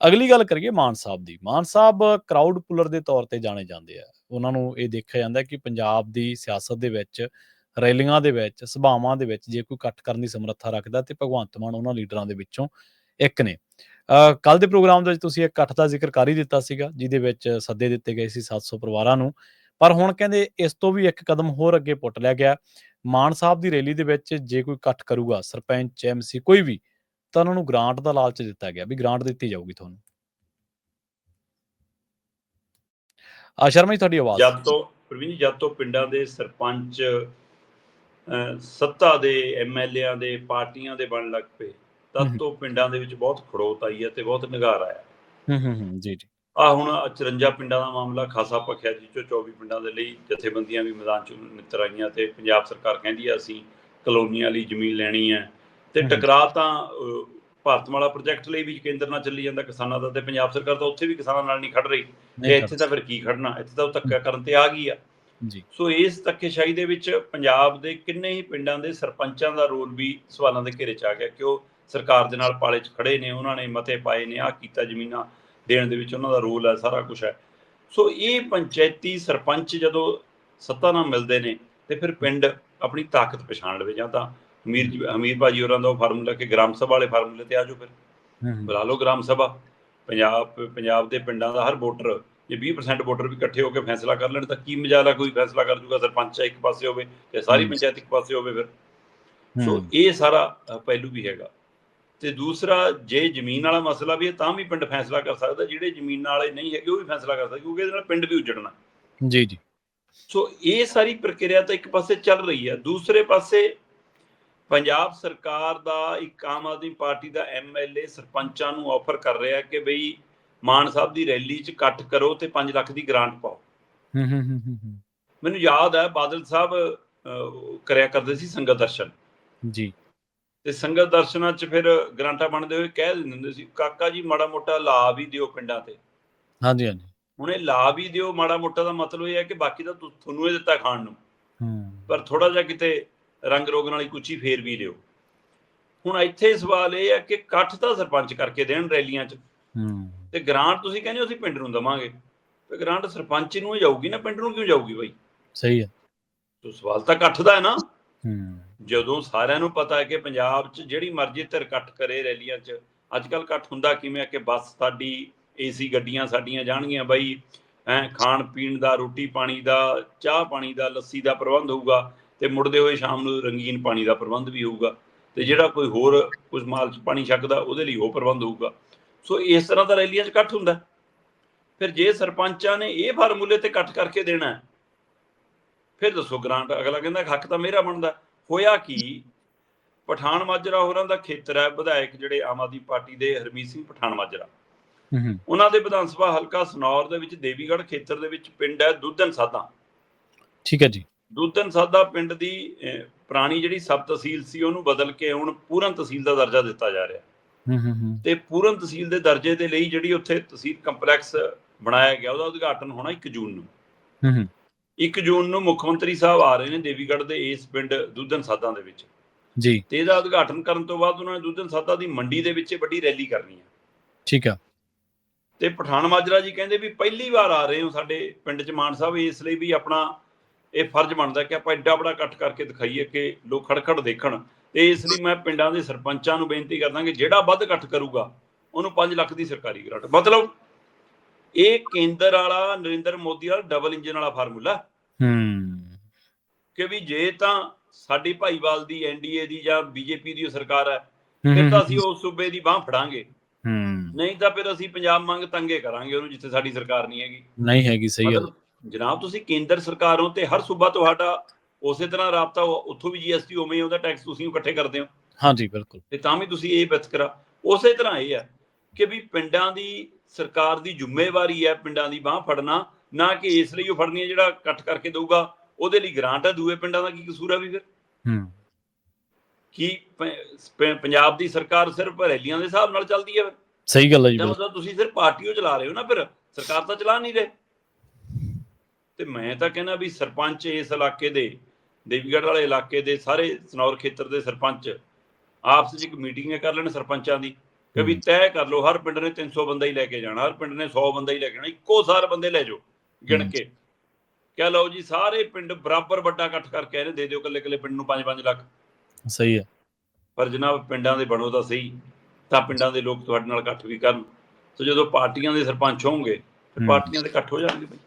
ਅਗਲੀ ਗੱਲ ਕਰੀਏ ਮਾਨ ਸਾਹਿਬ ਦੀ। ਮਾਨ ਸਾਹਿਬ ਕਰਾਊਡ ਪੁਲਰ ਦੇ ਤੌਰ ਤੇ ਜਾਣੇ ਜਾਂਦੇ ਆ। ਉਹਨਾਂ ਨੂੰ ਇਹ ਦੇਖਿਆ ਜਾਂਦਾ ਕਿ ਪੰਜਾਬ ਦੀ ਸਿਆਸਤ ਦੇ ਵਿੱਚ, ਰੈਲੀਆਂ ਦੇ ਵਿੱਚ, ਸਭਾਵਾਂ ਦੇ ਵਿੱਚ ਜੇ ਕੋਈ ਇਕੱਠ ਕਰਨ ਦੀ ਸਮਰੱਥਾ ਰੱਖਦਾ ਤੇ ਭਗਵੰਤ ਮਾਨ ਉਹਨਾਂ ਲੀਡਰਾਂ ਦੇ ਵਿੱਚੋਂ ਇੱਕ ਨੇ। ਕੱਲ ਦੇ ਪ੍ਰੋਗਰਾਮ ਦੇ ਵਿੱਚ ਤੁਸੀਂ ਇੱਕ ਇਕੱਠ ਦਾ ਜ਼ਿਕਰ ਕਰ ਹੀ ਦਿੱਤਾ ਸੀਗਾ, ਜਿਹਦੇ ਵਿੱਚ ਸੱਦੇ ਦਿੱਤੇ ਗਏ ਸੀ 700 ਪਰਿਵਾਰਾਂ ਨੂੰ। ਪਰ ਹੁਣ ਕਹਿੰਦੇ ਇਸ ਤੋਂ ਵੀ ਇੱਕ ਕਦਮ ਹੋਰ ਅੱਗੇ ਪੁੱਟ ਲਿਆ ਗਿਆ। ਮਾਨ ਸਾਹਿਬ ਦੀ ਰੈਲੀ ਦੇ ਵਿੱਚ ਜੇ ਕੋਈ ਇਕੱਠ ਕਰੂਗਾ, ਸਰਪੰਚ ਐਮਸੀ ਕੋਈ ਵੀ ਤਾਂ ਉਹਨਾਂ ਨੂੰ ਗ੍ਰਾਂਟ ਦਾ ਲਾਲਚ ਦਿੱਤਾ ਗਿਆ ਵੀ ਗ੍ਰਾਂਟ ਦਿੱਤੀ ਜਾਊਗੀ ਤੁਹਾਨੂੰ। ਆ ਸ਼ਰਮਾ ਜੀ ਤੁਹਾਡੀ ਆਵਾਜ਼ ਜਦ ਤੋਂ ਪ੍ਰਵੀਨ ਜੀ ਜਦ ਤੋਂ ਪਿੰਡਾਂ ਦੇ ਸਰਪੰਚ ਸੱਤਾ ਦੇ ਐਮਐਲਏਆਂ ਦੇ ਪਾਰਟੀਆਂ ਦੇ ਬਣ ਲੱਗ ਪਏ। ਤਦ ਤੋਂ ਪਿੰਡਾਂ ਦੇ ਵਿੱਚ ਬਹੁਤ ਖੜੋਤ ਆਈ ਹੈ ਤੇ ਬਹੁਤ ਨਿਗਾਰ ਆਇਆ। ਹੂੰ ਹੂੰ ਜੀ ਜੀ। ਆ ਹੁਣ 54 ਪਿੰਡਾਂ ਦਾ ਮਾਮਲਾ ਖਾਸਾ ਭਖਿਆ ਜਿਸ ਚੋਂ 24 ਪਿੰਡਾਂ ਦੇ ਲਈ ਜਥੇਬੰਦੀਆਂ ਵੀ ਮੈਦਾਨ 'ਚ ਨਿੱਤਰ ਆਈਆਂ ਤੇ ਪੰਜਾਬ ਸਰਕਾਰ ਕਹਿੰਦੀ ਆ ਅਸੀਂ ਕਲੋਨੀਆਂ ਲਈ ਜ਼ਮੀਨ ਲੈਣੀ ਹੈ। ਤੇ। ਟਕਰਾਅ ਤਾਂ ਭਾਰਤਮਾਲਾ ਪ੍ਰੋਜੈਕਟ ਲਈ ਵੀ ਕੇਂਦਰ ਨਾਲ ਚੱਲੀ ਜਾਂਦਾ ਕਿਸਾਨਾਂ ਦਾ ਤੇ ਪੰਜਾਬ ਸਰਕਾਰ ਤਾਂ ਉੱਥੇ ਵੀ ਕਿਸਾਨਾਂ ਨਾਲ ਨਹੀਂ ਖੜ ਰਹੀ। ਤੇ ਇੱਥੇ ਤਾਂ ਫਿਰ ਕੀ ਖੜਨਾ ਇੱਥੇ ਤਾਂ ਉਹ ਧੱਕਾ ਕਰਨ ਤੇ ਆ ਗਈ ਆ। ਜੀ। ਸੋ ਇਸ ਧੱਕੇਸ਼ਾਹੀ ਦੇ ਵਿੱਚ ਪੰਜਾਬ ਦੇ ਕਿੰਨੇ ਹੀ ਪਿੰਡਾਂ ਦੇ ਸਰਪੰਚਾਂ ਦਾ ਰੋਲ ਵੀ ਸਵਾਲਾਂ ਦੇ ਘੇਰੇ 'ਚ ਆ ਗਿਆ ਕਿ ਉਹ ਸਰਕਾਰ ਦੇ ਨਾਲ ਪਾਲੇ 'ਚ ਖੜੇ ਨੇ ਉਹਨਾਂ ਨੇ ਮਤੇ ਪਾਏ ਨੇ ਆ ਕੀਤਾ ਜ਼ਮੀਨਾਂ ਦੇਣ ਦੇ ਵਿੱਚ ਉਹਨਾਂ ਦਾ ਰੋਲ ਹੈ ਸਾਰਾ ਕੁਝ ਹੈ। ਸੋ ਇਹ ਪੰਚਾਇਤੀ ਸਰਪੰਚ ਜਦੋਂ ਸੱਤਾ ਨਾਲ ਮਿਲਦੇ ਨੇ ਤੇ ਫਿਰ ਪਿੰਡ ਆਪਣੀ ਤਾਕਤ ਪਛਾਣ ਲਵੇ ਜਾਂ ਤਾਂ ਹਮੀਰ ਹਮੀਰ ਭਾਜੀ ਹੋਰਾਂ ਦਾ ਉਹ ਫਾਰਮੂਲਾ ਕਿ ਗ੍ਰਾਮ ਸਭਾ ਵਾਲੇ ਫਾਰਮੂਲੇ ਤੇ ਆ ਜਾਓ ਫਿਰ। ਬੁਲਾ ਲਓ ਗ੍ਰਾਮ ਸਭਾ। ਪੰਜਾਬ ਪੰਜਾਬ ਦੇ ਪਿੰਡਾਂ ਦਾ ਹਰ ਵੋਟਰ ਜੇ 20% ਵੋਟਰ ਵੀ ਇਕੱਠੇ ਹੋ ਕੇ ਫੈਸਲਾ ਕਰ ਲੈਣ ਤਾਂ ਕੀ ਮਜਾਲਾ ਕੋਈ ਫੈਸਲਾ ਕਰ ਜੂਗਾ ਸਰਪੰਚ ਇੱਕ ਪਾਸੇ ਹੋਵੇ ਤੇ ਸਾਰੀ। ਪੰਚਾਇਤ ਇੱਕ ਪਾਸੇ ਹੋਵੇ ਫਿਰ। ਸੋ ਇਹ ਸਾਰਾ ਪਹਿਲੂ ਵੀ ਹੈਗਾ। ਤੇ ਦੂਸਰਾ ਜੇ ਜ਼ਮੀਨ ਵਾਲਾ ਮਸਲਾ ਵੀ ਹੈ ਤਾਂ ਵੀ ਪਿੰਡ ਫੈਸਲਾ ਕਰ ਸਕਦਾ ਜਿਹੜੇ ਜ਼ਮੀਨ ਵਾਲੇ ਨਹੀਂ ਹੈਗੇ ਉਹ ਵੀ ਫੈਸਲਾ ਕਰ ਸਕਦੇ ਕਿਉਂਕਿ ਇਹਦੇ ਨਾਲ ਪਿੰਡ ਵੀ ਉਜੜਨਾ। ਜੀ ਜੀ। ਸੋ ਇਹ ਸਾਰੀ ਪ੍ਰਕਿਰਿਆ ਤਾਂ ਇੱਕ ਪਾਸੇ ਚੱਲ ਰਹੀ ਹੈ ਦੂਸਰੇ ਪਾਸੇ ਪੰਜਾਬ ਸਰਕਾਰ ਦਾ ਇੱਕ ਆਮ ਆਦਮੀ ਪਾਰਟੀ ਦਾ ਐਮਐਲਏ ਸਰਪੰਚਾਂ ਨੂੰ ਆਫਰ ਕਰ ਰਿਹਾ ਕਿ ਬਈ ਮਾਨ ਸਾਹਿਬ ਦੀ ਰੈਲੀ 'ਚ ਇਕੱਠ ਕਰੋ ਤੇ 5 ਲੱਖ ਦੀ ਗ੍ਰਾਂਟ ਪਾਓ। ਹੂੰ ਹੂੰ ਹੂੰ ਮੈਨੂੰ ਯਾਦ ਹੈ ਬਾਦਲ ਸਾਹਿਬ ਕਰਿਆ ਕਰਦੇ ਸੀ ਸੰਗਤ ਦਰਸ਼ਨ। ਜੀ। ਤੇ ਸੰਗਤ ਦਰਸ਼ਨਾਂ 'ਚ ਫਿਰ ਗ੍ਰਾਂਟਾਂ ਬਣਦੇ ਹੋਏ ਕਹਿ ਦਿੰਦੇ ਸੀ ਕਾਕਾ ਜੀ ਮਾੜਾ ਮੋਟਾ ਲਾ ਵੀ ਦਿਓ ਪਿੰਡਾਂ ਤੇ। ਹਾਂਜੀ ਹਾਂਜੀ। ਹੁਣ ਇਹ ਲਾ ਵੀ ਦਿਓ ਮਾੜਾ ਮੋਟਾ ਦਾ ਮਤਲਬ ਇਹ ਹੈ ਕਿ ਬਾਕੀ ਤੁ- ਤੁਹਾਨੂੰ ਇਹ ਦਿੱਤਾ ਖਾਣ ਨੂੰ। ਹੂੰ। ਪਰ ਥੋੜਾ ਜਿਹਾ ਕਿਤੇ ਰੰਗ ਰੋਗਨ ਵਾਲੀ ਕੁਚੀ ਫੇਰ ਵੀ ਲਿਓ। ਹੁਣ ਇੱਥੇ ਸਵਾਲ ਇਹ ਹੈ ਕਿ ਇਕੱਠ ਤਾਂ ਸਰਪੰਚ ਕਰਕੇ ਦੇਣ ਰੈਲੀਆਂ 'ਚ। ਹੂੰ। ਤੇ ਗ੍ਰਾਂਟ ਤੁਸੀਂ ਕਹਿੰਦੇ ਹੋ ਅਸੀਂ ਪਿੰਡ ਨੂੰ ਦਵਾਂਗੇ। ਤੇ ਗ੍ਰਾਂਟ ਸਰਪੰਚ ਨੂੰ ਹੀ ਜਾਊਗੀ ਨਾ ਪਿੰਡ ਨੂੰ ਕਿਉਂ ਜਾਊਗੀ ਬਾਈ? ਸਹੀ ਹੈ ਤੋ ਸਵਾਲ ਤਾਂ ਇਕੱਠ ਦਾ ਹੈ ਨਾ। ਹੂੰ। ਜਦੋਂ ਸਾਰਿਆਂ ਨੂੰ ਪਤਾ ਹੈ ਕਿ ਪੰਜਾਬ 'ਚ ਜਿਹੜੀ ਮਰਜ਼ੀ ਧਿਰ ਇਕੱਠ ਕਰੇ ਰੈਲੀਆਂ 'ਚ ਅੱਜ ਕੱਲ ਇਕੱਠ ਹੁੰਦਾ ਕਿਵੇਂ ਆ ਕਿ ਬੱਸ ਸਾਡੀ ਏਸੀ ਗੱਡੀਆਂ ਸਾਡੀਆਂ ਜਾਣਗੀਆਂ ਬਾਈ। ਐ ਖਾਣ ਪੀਣ ਦਾ ਰੋਟੀ ਪਾਣੀ ਦਾ ਚਾਹ ਪਾਣੀ ਦਾ ਲੱਸੀ ਦਾ ਪ੍ਰਬੰਧ ਹੋਊਗਾ। ਤੇ ਮੁੜਦੇ ਹੋਏ ਸ਼ਾਮ ਨੂੰ ਰੰਗੀਨ ਪਾਣੀ ਦਾ ਪ੍ਰਬੰਧ ਵੀ ਹੋਊਗਾ ਤੇ ਜਿਹੜਾ ਕੋਈ ਹੋਰ ਕੁਝ ਮਾਲ 'ਚ ਪਾਣੀ ਛਕਦਾ ਉਹਦੇ ਲਈ ਉਹ ਪ੍ਰਬੰਧ ਹੋਊਗਾ। ਸੋ ਇਸ ਤਰ੍ਹਾਂ ਦਾ ਰੈਲੀਆਂ 'ਚ ਇਕੱਠ ਹੁੰਦਾ। ਫਿਰ ਜੇ ਸਰਪੰਚਾਂ ਨੇ ਇਹ ਫਾਰਮੂਲੇ ਤੇ ਇਕੱਠ ਕਰਕੇ ਦੇਣਾ ਫਿਰ ਦੱਸੋ ਗ੍ਰਾਂਟ ਅਗਲਾ ਕਹਿੰਦਾ ਹੱਕ ਤਾਂ ਮੇਰਾ ਬਣਦਾ। ਹੋਇਆ ਕੀ? ਪਠਾਨ ਮਾਜਰਾ ਹੋਰਾਂ ਦਾ ਖੇਤਰ ਹੈ ਵਿਧਾਇਕ ਜਿਹੜੇ ਆਮ ਆਦਮੀ ਪਾਰਟੀ ਦੇ ਹਰਮੀਤ ਸਿੰਘ ਪਠਾਨ ਮਾਜਰਾ। ਉਹਨਾਂ ਦੇ ਵਿਧਾਨ ਸਭਾ ਹਲਕਾ ਸਨੌਰ ਦੇ ਵਿੱਚ ਦੇਵੀਗੜ੍ਹ ਖੇਤਰ ਦੇ ਵਿੱਚ ਪਿੰਡ ਹੈ ਦੁੱਧਨ ਸਾਦਾ ਠੀਕ ਹੈ ਜੀ। ਦੁੱਧਨ ਸਾਦਾ ਪਿੰਡ ਦੀ ਪੁਰਾਣੀ ਜਿਹੜੀ ਸਬ ਤਹਿਸੀਲ ਸੀ ਉਹਨੂੰ ਬਦਲ ਕੇ ਹੁਣ ਪੂਰਨ ਤਹਿਸੀਲ ਦਾ ਦਰਜਾ ਦਿੱਤਾ ਜਾ ਰਿਹਾ। ਹੂੰ ਹੂੰ ਹੂੰ। ਤੇ ਪੂਰਨ ਤਹਿਸੀਲ ਦੇ ਦਰਜੇ ਦੇ ਲਈ ਜਿਹੜੀ ਉੱਥੇ ਤਹਿਸੀਲ ਕੰਪਲੈਕਸ ਬਣਾਇਆ ਗਿਆ ਉਹਦਾ ਉਦਘਾਟਨ ਹੋਣਾ 1 ਜੂਨ ਨੂੰ। ਹੂੰ ਹੂੰ। 1 ਜੂਨ ਨੂੰ ਮੁੱਖ ਮੰਤਰੀ ਸਾਹਿਬ ਆ ਰਹੇ ਨੇ ਦੇਵੀਗੜ੍ਹ ਦੇ ਇਸ ਪਿੰਡ ਦੁੱਧਨ ਸਾਦਾ ਦੇ ਵਿੱਚ। ਜੀ। ਤੇ ਇਹਦਾ ਉਦਘਾਟਨ ਕਰਨ ਤੋਂ ਬਾਅਦ ਉਹਨਾਂ ਨੇ ਦੁੱਧਨ ਸਾਦਾ ਦੀ ਮੰਡੀ ਦੇ ਵਿੱਚ ਵੱਡੀ ਰੈਲੀ ਕਰਨੀ ਹੈ। ਠੀਕ ਆ। ਤੇ ਪਠਾਨ ਮਾਜਰਾ ਜੀ ਕਹਿੰਦੇ ਵੀ ਪਹਿਲੀ ਵਾਰ ਆ ਰਹੇ ਹੋ ਸਾਡੇ ਪਿੰਡ 'ਚ ਮਾਨ ਸਾਹਿਬ ਇਸ ਲਈ ਵੀ ਆਪਣਾ ਇਹ ਫਰਜ਼ ਬਣਦਾ ਕਿ ਆਪਾਂ ਐਡਾ ਬੜਾ ਇਕੱਠ ਕਰਕੇ ਦਿਖਾਈਏ ਕਿ ਲੋਕ ਖੜਖੜ ਦੇਖਣ। ਤੇ ਇਸ ਲਈ ਮੈਂ ਪਿੰਡਾਂ ਦੇ ਸਰਪੰਚਾਂ ਨੂੰ ਬੇਨਤੀ ਕਰਦਾ ਕਿ ਜਿਹੜਾ ਵੱਧ ਇਕੱਠ ਕਰੂਗਾ ਉਹਨੂੰ 5 ਲੱਖ ਦੀ ਸਰਕਾਰੀ ਗ੍ਰਾਂਟ। ਮਤਲਬ ਇਹ ਕੇਂਦਰ ਵਾਲਾ ਨਰਿੰਦਰ ਮੋਦੀ ਵਾਲਾ ਡਬਲ ਇੰਜਨ ਵਾਲਾ ਫਾਰਮੂਲਾ। ਹੂੰ ਕਿ ਵੀ ਜੇ ਤਾਂ ਸਾਡੀ ਭਾਈਵਾਲ ਦੀ ਐਨਡੀਏ ਦੀ ਜਾਂ ਬੀਜੇਪੀ ਦੀ ਸਰਕਾਰ ਹੈ ਫਿਰ ਤਾਂ ਅਸੀਂ ਉਸ ਸੂਬੇ ਦੀ ਬਾਹ ਫੜਾਂਗੇ। ਹੂੰ। ਨਹੀਂ ਤਾਂ ਫਿਰ ਅਸੀਂ ਪੰਜਾਬ ਮੰਗ ਤੰਗੇ ਕਰਾਂਗੇ ਉਹਨੂੰ ਜਿੱਥੇ ਸਾਡੀ ਸਰਕਾਰ ਨਹੀਂ ਹੈਗੀ। ਨਹੀਂ ਹੈਗੀ ਸਹੀ ਹੈ ਮਤਲਬ ਜਨਾਬ ਤੁਸੀਂ ਕੇਂਦਰ ਸਰਕਾਰ ਤੇ ਹਰ ਸੂਬਾ ਤੁਹਾਡਾ ਉਸੇ ਤਰ੍ਹਾਂ ਰਾਬਤਾ ਉੱਥੋਂ ਵੀ ਜੀਐਸਟੀ ਉਵੇਂ ਹੀ ਉਹਦਾ ਟੈਕਸ ਤੁਸੀਂ ਇਕੱਠੇ ਕਰਦੇ ਹੋ। ਹਾਂਜੀ ਬਿਲਕੁਲ। ਤੇ ਤਾਂ ਵੀ ਤੁਸੀਂ ਇਹ ਵਿਤਕਰਾ ਉਸੇ ਤਰ੍ਹਾਂ ਇਹ ਹੈ ਕਿ ਵੀ ਪਿੰਡਾਂ ਦੀ ਸਰਕਾਰ ਦੀ ਜ਼ਿੰਮੇਵਾਰੀ ਹੈ ਪਿੰਡਾਂ ਦੀ ਬਾਹ ਫੜਨਾ ਨਾ ਕਿ ਇਸ ਲਈ ਉਹ ਫੜਨੀ ਹੈ ਜਿਹੜਾ ਇਕੱਠ ਕਰਕੇ ਦਊਗਾ। ਉਹਦੇ ਲਈ ਗ੍ਰਾਂਟ ਹੈ ਦੂਏ ਪਿੰਡਾਂ ਦਾ ਕੀ ਕਸੂਰ ਹੈ ਵੀ ਫਿਰ? ਹੂੰ। ਕੀ ਪੰਜਾਬ ਦੀ ਸਰਕਾਰ ਸਿਰਫ ਰੈਲੀਆਂ ਦੇ ਹਿਸਾਬ ਨਾਲ ਚੱਲਦੀ ਹੈ ਫਿਰ? ਸਹੀ ਗੱਲ ਹੈ ਜੀ ਮਤਲਬ ਤੁਸੀਂ ਸਿਰਫ ਪਾਰਟੀ ਉਹ ਚਲਾ ਰਹੇ ਹੋ ਨਾ ਫਿਰ? ਸਰਕਾਰ ਤਾਂ ਚਲਾ ਨਹੀਂ ਰਹੇ। ਤੇ ਮੈਂ ਤਾਂ ਕਹਿੰਦਾ ਵੀ ਸਰਪੰਚ ਇਸ ਇਲਾਕੇ ਦੇ ਦੇਵੀਗੜ੍ਹ ਵਾਲੇ ਇਲਾਕੇ ਦੇ ਸਾਰੇ ਸਨੌਰ ਖੇਤਰ ਦੇ ਸਰਪੰਚ ਆਪਸ ਵਿੱਚ ਇੱਕ ਮੀਟਿੰਗ ਕਰ ਲੈਣ ਸਰਪੰਚਾਂ ਦੀ ਕਿ ਵੀ। ਤੈਅ ਕਰ ਲਓ ਹਰ ਪਿੰਡ ਨੇ 300 ਬੰਦਾ ਹੀ ਲੈ ਕੇ ਜਾਣਾ ਹਰ ਪਿੰਡ ਨੇ 100 ਬੰਦਾ ਹੀ ਲੈ ਕੇ ਜਾਣਾ ਇੱਕੋ ਸਾਰ ਬੰਦੇ ਲੈ ਜਾਓ ਗਿਣ। ਕੇ ਕਹਿ ਲਓ ਜੀ ਸਾਰੇ ਪਿੰਡ ਬਰਾਬਰ ਵੱਡਾ ਇਕੱਠ ਕਰਕੇ ਇਹਨੇ ਦੇ ਦਿਓ ਕੱਲੇ ਕੱਲੇ ਪਿੰਡ ਨੂੰ 5-5 ਲੱਖ ਸਹੀ ਹੈ ਪਰ ਜਨਾਬ ਪਿੰਡਾਂ ਦੇ ਬਣੋ ਤਾਂ ਸਹੀ ਤਾਂ ਪਿੰਡਾਂ ਦੇ ਲੋਕ ਤੁਹਾਡੇ ਨਾਲ ਇਕੱਠ ਵੀ ਕਰਨ ਸੋ ਜਦੋਂ ਪਾਰਟੀਆਂ ਦੇ ਸਰਪੰਚ ਹੋਣਗੇ। ਪਾਰਟੀਆਂ ਦੇ ਇਕੱਠ ਹੋ ਜਾਣਗੇ ਬਈ